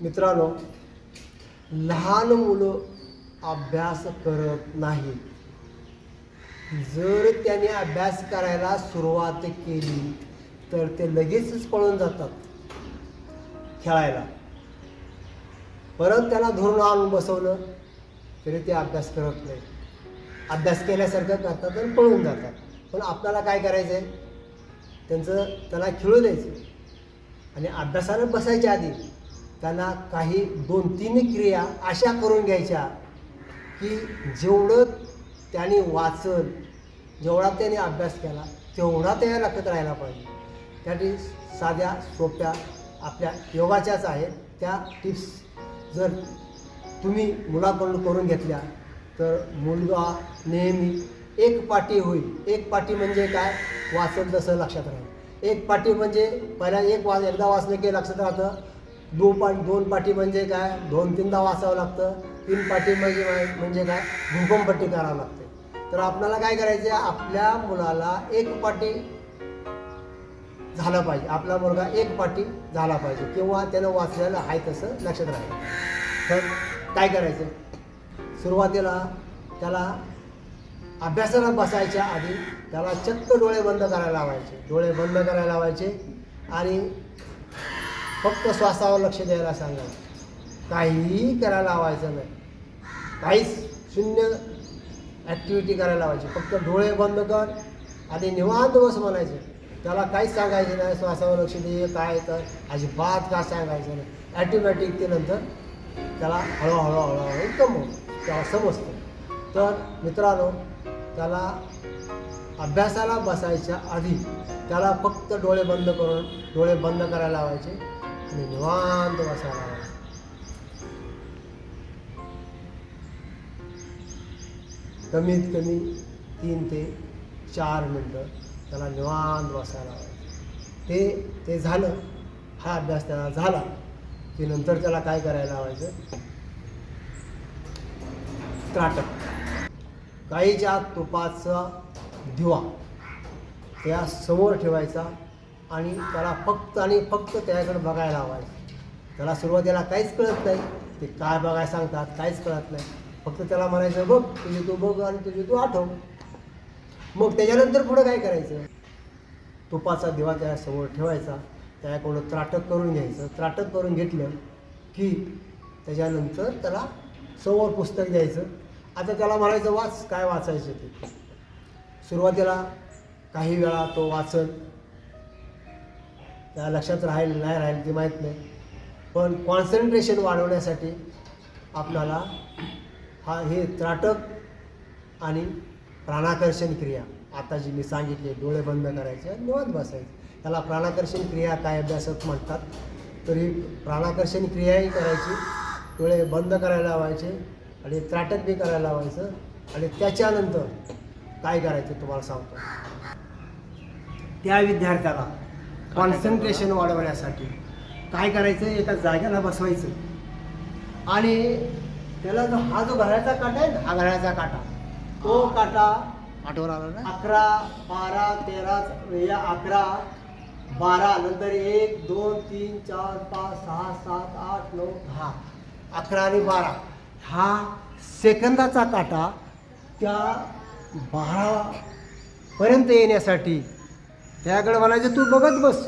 मित्रांनो लहान मुलं अभ्यास करत नाहीत जर त्याने अभ्यास करायला सुरुवात केली तर ते लगेचच पळून जातात खेळायला. परत त्याला धरून आणून बसवलं तरी ते अभ्यास करत नाही. अभ्यास केल्यासारखं करतात आणि पळून जातात. पण आपल्याला काय करायचं आहे त्यांचं त्याला खेळू द्यायचं आणि अभ्यासाला बसायच्या आधी त्यांना काही दोन तीन क्रिया अशा करून घ्यायच्या की जेवढं त्याने वाचल जेवढा त्याने अभ्यास केला तेवढा त्या लक्षात राहायला पाहिजे. त्यासाठी साध्या सोप्या आपल्या योगाच्याच आहेत. त्या टिप्स जर तुम्ही मुलाकडून करून घेतल्या तर मुलगा नेहमी एक पाटी होईल. एक पाठी म्हणजे काय? वाचत जसं लक्षात राहील. एक पाठी म्हणजे पहिल्या एक वाच एकदा वाचलं की लक्षात राहतं दोन पा दोन पाटी म्हणजे काय? दोन तीनदा वाचावं लागतं. तीन पाटी म्हणजे काय- म्हणजे काय? भूकंपट्टी करावं लागते. तर आपल्याला काय करायचं आपल्या मुलाला एक पाटी झाला पाहिजे. आपला मुलगा एक पाटी झाला पाहिजे. किंवा त्यानं वाचलेलं आहे तसं लक्षात राहील. तर काय करायचं सुरुवातीला त्याला अभ्यासाला बसायच्या आधी त्याला चक्क डोळे बंद करायला लावायचे. डोळे बंद करायला लावायचे. आणि फक्त श्वासावर लक्ष द्यायला सांगायचं काहीही करायला लावायचं नाही. काहीच शून्य ॲक्टिव्हिटी करायला लावायची. फक्त डोळे बंद कर आणि निवांत बस म्हणायचं. त्याला काहीच सांगायचं नाही श्वासावर लक्ष दे काय कर अजिबात का सांगायचं नाही. ॲटोमॅटिक ते नंतर त्याला हळूहळू हळूहळू कमव त्याला समजतं तर मित्रांनो त्याला अभ्यासाला बसायच्या आधी त्याला फक्त डोळे बंद करून डोळे बंद करायला लावायचे. आणि निवांत बसायला लावायचे कमीत कमी तीन ते चार मिनटं त्याला निवांत बसायला ते ते झालं हा अभ्यास त्याला झाला की नंतर त्याला काय करायला लावायचं त्राटक गाईच्या तुपाचा दिवा त्या समोर ठेवायचा आणि त्याला फक्त आणि फक्त त्याच्याकडे बघायला लावायचं. त्याला सुरुवातीला काहीच कळत नाही. ते काय बघायला सांगतात काहीच कळत नाही. फक्त त्याला म्हणायचं बघ तुझी तू बघ आणि तुझी तू आठव. मग त्याच्यानंतर पुढं काय करायचं? तुपाचा दिवा त्या समोर ठेवायचा. त्याच्याकडून त्राटक करून घ्यायचं. त्राटक करून घेतलं की त्याच्यानंतर त्याला समोर पुस्तक द्यायचं. आता त्याला म्हणायचं वाच काय वाचायचं ते? सुरुवातीला काही वेळा तो वाचत लक्षात राहील नाही राहील ते माहीत नाही. पण कॉन्सन्ट्रेशन वाढवण्यासाठी आपल्याला हा हे त्राटक आणि प्राणाकर्षण क्रिया आता जी मी सांगितली डोळे बंद करायचे निवांत बसायचे. त्याला प्राणाकर्षण क्रिया काय अभ्यासक म्हणतात? तर ही प्राणाकर्षण क्रियाही करायची डोळे बंद करायला लावायचे आणि त्राटक बी करायला लावायचं आणि त्याच्यानंतर काय करायचं तुम्हाला सांगतो. त्या विद्यार्थ्याला कॉन्सन्ट्रेशन वाढवण्यासाठी. काय करायचं? एका जागेला बसवायचं. आणि त्याला जो हा जो घड्याचा काटा आहे हा घड्याचा काटा. तो काटा आठवर आला ना? अकरा बारा तेरा या अकरा बारा नंतर एक दोन तीन चार पाच सहा सात आठ नऊ दहा. अकरा आणि बारा. हा सेकंदाचा काटा त्या बारा पर्यंत येण्यासाठी त्याकडे म्हणायचं तू बघत बस.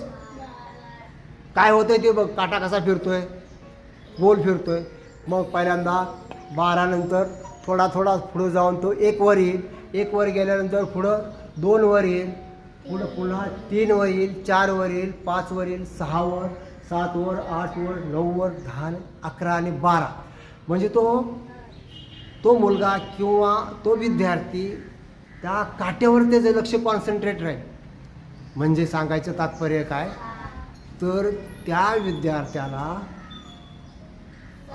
काय होतंय ते बघ काटा कसा फिरतोय? गोल फिरतोय. मग पहिल्यांदा बारानंतर थोडा थोडा पुढं जाऊन तो एक वर येईल. एक वर गेल्यानंतर पुढं दोन वर येईल. पुढं पुन्हा तीन वर येईल चार वर येईल पाच वर येईल सहा वर सात वर आठ वर नऊ वर दहा अकरा आणि बारा. म्हणजे तो तो मुलगा किंवा तो विद्यार्थी त्या काट्यावर त्याचं लक्ष कॉन्सन्ट्रेट राहील. म्हणजे सांगायचं तात्पर्य काय? तर त्या विद्यार्थ्याला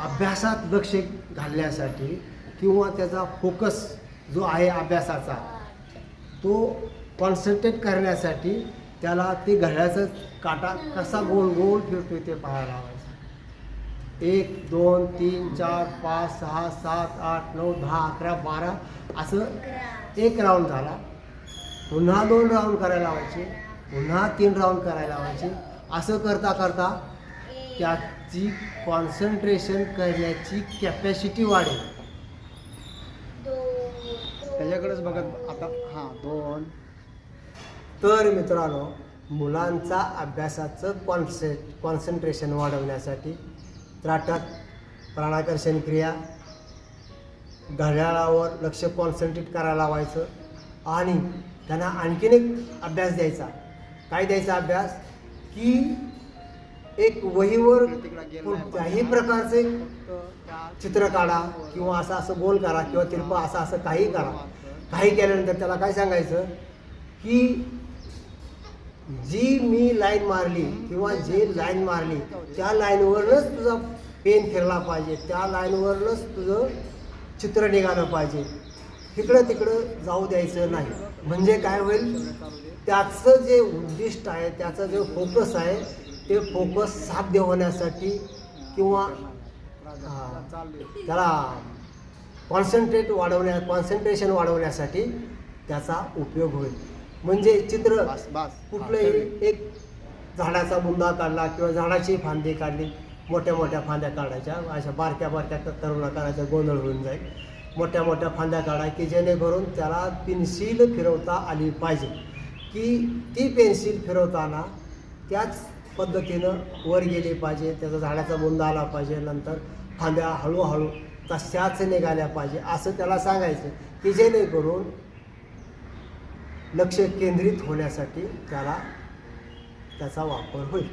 अभ्यासात लक्ष घालण्यासाठी किंवा त्याचा फोकस जो आहे अभ्यासाचा तो कॉन्सन्ट्रेट करण्यासाठी त्याला ते घड्याचा काटा कसा गोल गोल फिरतोय ते पाहायला लावायचं. एक दोन तीन चार पाच सहा सात आठ नऊ दहा अकरा बारा असं एक राऊंड झाला. पुन्हा दोन राऊंड करायला लावायचे. पुन्हा तीन राऊंड करायला लावायचे. असं करता करता त्याची कॉन्सन्ट्रेशन करण्याची कॅपॅसिटी वाढेल. त्याच्याकडेच बघत आता हां दोन. तर मित्रांनो मुलांचा अभ्यासाचं कॉन्से कॉन्सन्ट्रेशन वाढवण्यासाठी त्राटक प्राणाकर्षण क्रिया घड्याळावर लक्ष कॉन्सन्ट्रेट करायला लावायचं आणि त्यांना आणखीन एक अभ्यास द्यायचा. काय द्यायचा अभ्यास? की एक वहीवर कोणत्याही प्रकारचे चित्र काढा किंवा असं असं गोल करा किंवा तिरपा असं असं काही करा. काही केल्यानंतर त्याला काय सांगायचं? की जी मी लाईन मारली किंवा जे लाईन मारली त्या लाईनवरच तुझा पेन फिरला पाहिजे. त्या लाईनवरच तुझं चित्र निघालं पाहिजे. इकडं तिकडं जाऊ द्यायचं नाही. म्हणजे काय होईल? त्याचं जे उद्दिष्ट आहे त्याचं जे फोकस आहे ते फोकस साध्य होण्यासाठी किंवा त्याला कॉन्सन्ट्रेट वाढवण्या कॉन्सन्ट्रेशन वाढवण्यासाठी त्याचा उपयोग होईल. म्हणजे चित्र कुठलंही एक झाडाचा बुंदा काढला किंवा झाडाची फांदी काढली मोठ्या मोठ्या फांद्या काढायच्या अशा बारक्या बारक्या करून काढायचा गोंधळ होऊन जाईल. मोठ्या मोठ्या फांद्या काढा की जेणेकरून त्याला पेन्सिल फिरवता आली पाहिजे. की ती पेन्सिल फिरवताना त्याच पद्धतीनं वर गेली पाहिजे त्याचा झाडाचा बुंदा आला पाहिजे नंतर फांद्या हळूहळू तशाच निघाल्या पाहिजे असं त्याला सांगायचं की जेणेकरून लक्ष केंद्रित होण्यासाठी त्याला त्याचा वापर होईल.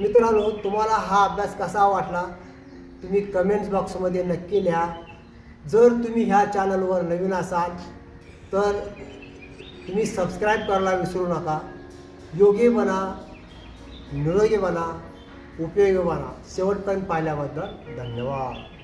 मित्रांनो तुम्हाला हा अभ्यास कसा वाटला? तुम्ही कमेंट्स बॉक्समध्ये नक्की लिहा. जर तुम्ही ह्या चॅनलवर नवीन असाल तर तुम्ही सबस्क्राईब करायला विसरू नका. योगी बना निरोगी बना उपयोगी बना. शेवटपर्यंत पाहिल्याबद्दल धन्यवाद.